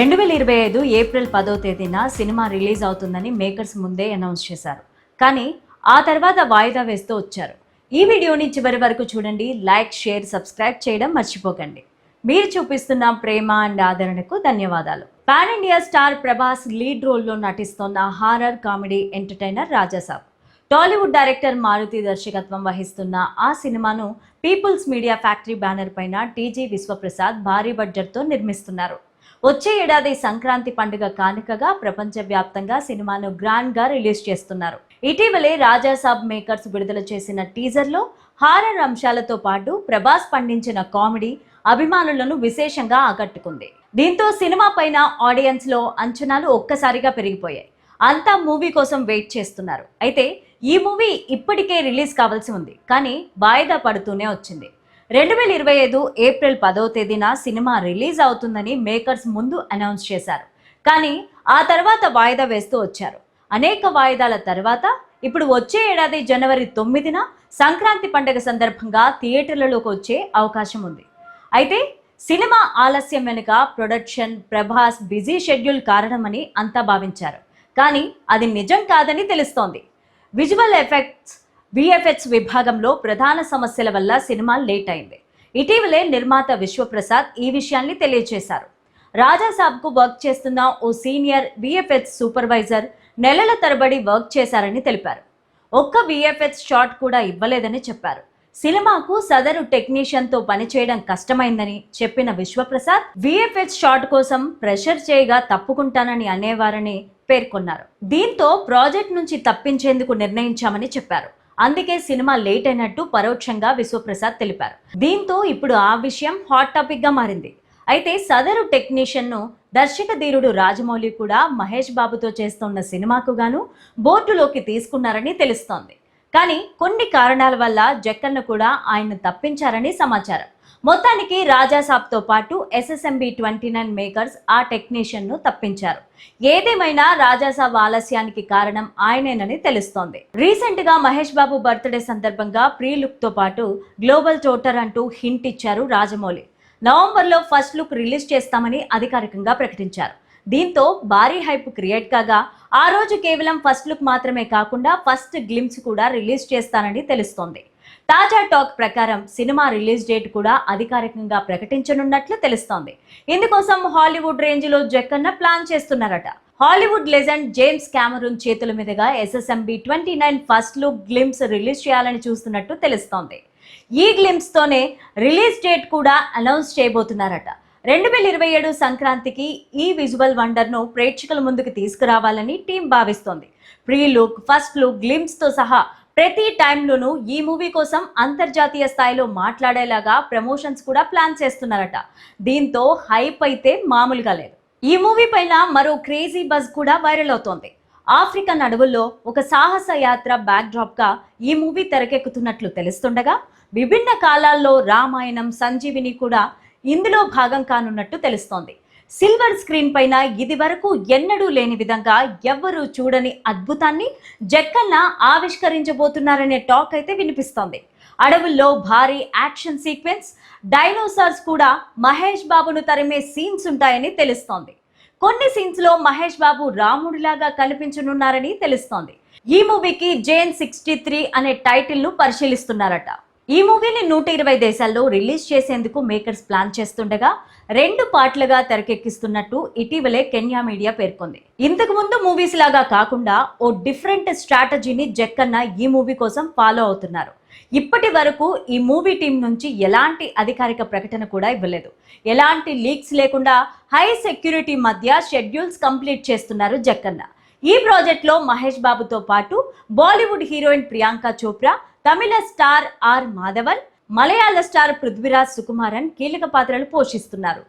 రెండు వేల ఇరవై ఐదు ఏప్రిల్ పదో తేదీన సినిమా రిలీజ్ అవుతుందని మేకర్స్ ముందే అనౌన్స్ చేశారు. కానీ ఆ తర్వాత వాయిదా వేస్తూ వచ్చారు. ఈ వీడియోని చివరి వరకు చూడండి లైక్ షేర్ సబ్స్క్రైబ్ చేయడం మర్చిపోకండి. మీరు చూపిస్తున్న ప్రేమ అండ్ ఆదరణకు ధన్యవాదాలు. Pan India star Prabhas lead రోల్లో నటిస్తోన్న horror comedy entertainer Rajasaab Tollywood director Maruthi దర్శకత్వం వహిస్తున్న ఆ సినిమాను పీపుల్స్ మీడియా ఫ్యాక్టరీ బ్యానర్ పైన టీజీ విశ్వప్రసాద్ భారీ బడ్జెట్తో నిర్మిస్తున్నారు. వచ్చే ఏడాది సంక్రాంతి పండుగ కానుకగా ప్రపంచవ్యాప్తంగా సినిమాను గ్రాండ్గా రిలీజ్ చేస్తున్నారు. ఇటీవలే రాజాసాబ్ మేకర్స్ విడుదల చేసిన టీజర్లో హారర్ అంశాలతో పాటు ప్రభాస్ పండించిన కామెడీ అభిమానులను విశేషంగా ఆకట్టుకుంది. దీంతో సినిమా పైన ఆడియన్స్లో అంచనాలు ఒక్కసారిగా పెరిగిపోయాయి. అంతా మూవీ కోసం వెయిట్ చేస్తున్నారు. అయితే ఈ మూవీ ఇప్పటికే రిలీజ్ కావాల్సి ఉంది. కానీ వాయిదా పడుతూనే వచ్చింది. రెండు వేల ఇరవై ఐదు ఏప్రిల్ పదో తేదీన సినిమా రిలీజ్ అవుతుందని మేకర్స్ ముందు అనౌన్స్ చేశారు. కానీ ఆ తర్వాత వాయిదా వేస్తూ వచ్చారు. అనేక వాయిదాల తర్వాత ఇప్పుడు వచ్చే ఏడాది జనవరి తొమ్మిదిన సంక్రాంతి పండుగ సందర్భంగా థియేటర్లలోకి వచ్చే అవకాశం ఉంది. అయితే సినిమా ఆలస్యం వెనుక ప్రొడక్షన్ ప్రభాస్ బిజీ షెడ్యూల్ కారణమని అంతా భావించారు. కానీ అది నిజం కాదని తెలుస్తోంది. విజువల్ ఎఫెక్ట్స్ విఎఫ్ఎక్స్ విభాగంలో ప్రధాన సమస్యల వల్ల సినిమా లేట్ అయింది. ఇటీవలే నిర్మాత విశ్వప్రసాద్ ఈ విషయాన్ని తెలియజేశారు. రాజాసాబ్కు వర్క్ చేస్తున్న ఓ సీనియర్ విఎఫ్ఎక్స్ సూపర్వైజర్ నెలల తరబడి వర్క్ చేశారని తెలిపారు. ఒక్క విఎఫ్ఎక్స్ షాట్ కూడా ఇవ్వలేదని చెప్పారు. సినిమాకు సదరు టెక్నీషియన్తో పనిచేయడం కష్టమైందని చెప్పిన విశ్వప్రసాద్ విఎఫ్ఎక్స్ షాట్ కోసం ప్రెషర్ చేయగా తప్పుకుంటానని అనేవారని పేర్కొన్నారు. దీంతో ప్రాజెక్ట్ నుంచి తప్పించేందుకు నిర్ణయించామని చెప్పారు. అందుకే సినిమా లేట్ అయినట్టు పరోక్షంగా విశ్వప్రసాద్ తెలిపారు. దీంతో ఇప్పుడు ఆ విషయం హాట్ టాపిక్గా మారింది. అయితే సదరు టెక్నీషియన్ను దర్శక ధీరుడు రాజమౌళి కూడా మహేష్ బాబుతో చేస్తున్న సినిమాకు గాను బోర్డులోకి తీసుకున్నారని తెలుస్తోంది. కానీ కొన్ని కారణాల వల్ల జక్కన్ను కూడా ఆయన తప్పించారని సమాచారం. మొత్తానికి రాజాసాబ్తో పాటు ఎస్ఎస్ఎంబి ట్వంటీ నైన్ మేకర్స్ ఆ టెక్నీషియన్ను తప్పించారు. ఏదేమైనా రాజాసాబ్ ఆలస్యానికి కారణం ఆయనేనని తెలుస్తోంది. రీసెంట్గా మహేష్ బాబు బర్త్డే సందర్భంగా ప్రీ లుక్తో పాటు గ్లోబల్ టోటర్ అంటూ హింట్ ఇచ్చారు రాజమౌళి. నవంబర్లో ఫస్ట్ లుక్ రిలీజ్ చేస్తామని అధికారికంగా ప్రకటించారు. దీంతో భారీ హైప్ క్రియేట్ కాగా ఆ రోజు కేవలం ఫస్ట్ లుక్ మాత్రమే కాకుండా ఫస్ట్ గ్లిమ్స్ కూడా రిలీజ్ చేస్తానని తెలుస్తోంది. తాజా టాక్ ప్రకారం సినిమా రిలీజ్ డేట్ కూడా అధికారికంగా ప్రకటించనున్నట్లు తెలుస్తోంది. ఇందుకోసం హాలీవుడ్ రేంజ్లో జక్కన్న ప్లాన్ చేస్తున్నారట. హాలీవుడ్ లెజెండ్ జేమ్స్ క్యామరూన్ చేతుల మీదుగా SSMB twenty nine first look glimpse release చేయాలని చూస్తున్నట్టు తెలుస్తోంది. ఈ గ్లిమ్స్ తోనే రిలీజ్ డేట్ కూడా అనౌన్స్ చేయబోతున్నారట. రెండు వేల ఇరవై ఏడు సంక్రాంతికి ఈ విజువల్ వండర్ను ప్రేక్షకుల ముందుకు తీసుకురావాలని టీం భావిస్తోంది. ప్రీ లుక్ ఫస్ట్ లుక్ గ్లిమ్స్తో సహా ప్రతి టైంలోనూ ఈ మూవీ కోసం అంతర్జాతీయ స్థాయిలో మాట్లాడేలాగా ప్రమోషన్స్ కూడా ప్లాన్ చేస్తున్నారట. దీంతో హైప్ అయితే మామూలుగా లేదు. ఈ మూవీ పైన మరో క్రేజీ బజ్ కూడా వైరల్ అవుతోంది. ఆఫ్రికన్ అడవుల్లో ఒక సాహస యాత్ర బ్యాక్డ్రాప్గా ఈ మూవీ తెరకెక్కుతున్నట్లు తెలుస్తుండగా విభిన్న కాలాల్లో రామాయణం సంజీవిని కూడా ఇందులో భాగం కానున్నట్టు తెలుస్తోంది. సిల్వర్ స్క్రీన్ పైన ఇది వరకు ఎన్నడూ లేని విధంగా ఎవ్వరూ చూడని అద్భుతాన్ని జక్కన్న ఆవిష్కరించబోతున్నారనే టాక్ అయితే వినిపిస్తోంది. అడవుల్లో భారీ యాక్షన్ సీక్వెన్స్ డైనోసార్స్ కూడా మహేష్ బాబును తరిమే సీన్స్ ఉంటాయని తెలుస్తోంది. కొన్ని సీన్స్లో మహేష్ బాబు రాముడిలాగా కనిపించనున్నారని తెలుస్తోంది. ఈ మూవీకి జేన్ సిక్స్టీ త్రీ అనే టైటిల్ను పరిశీలిస్తున్నారట. ఈ మూవీని నూట ఇరవై దేశాల్లో రిలీజ్ చేసేందుకు మేకర్స్ ప్లాన్ చేస్తుండగా రెండు పార్ట్లుగా తెరకెక్కిస్తున్నట్టు ఇటీవలే కెన్యా మీడియా పేర్కొంది. ఇంతకు ముందు మూవీస్ లాగా కాకుండా ఓ డిఫరెంట్ స్ట్రాటజీని జక్కన్న ఈ మూవీ కోసం ఫాలో అవుతున్నారు. ఇప్పటి వరకు ఈ మూవీ టీం నుంచి ఎలాంటి అధికారిక ప్రకటన కూడా ఇవ్వలేదు. ఎలాంటి లీక్స్ లేకుండా హై సెక్యూరిటీ మధ్య షెడ్యూల్స్ కంప్లీట్ చేస్తున్నారు జక్కన్న. ఈ ప్రాజెక్ట్లో మహేష్ బాబుతో పాటు Bollywood heroine Priyanka Chopra Tamil star R Madhavan Malayalam star Prithviraj Sukumaran కీలక పాత్రలు పోషిస్తున్నారు.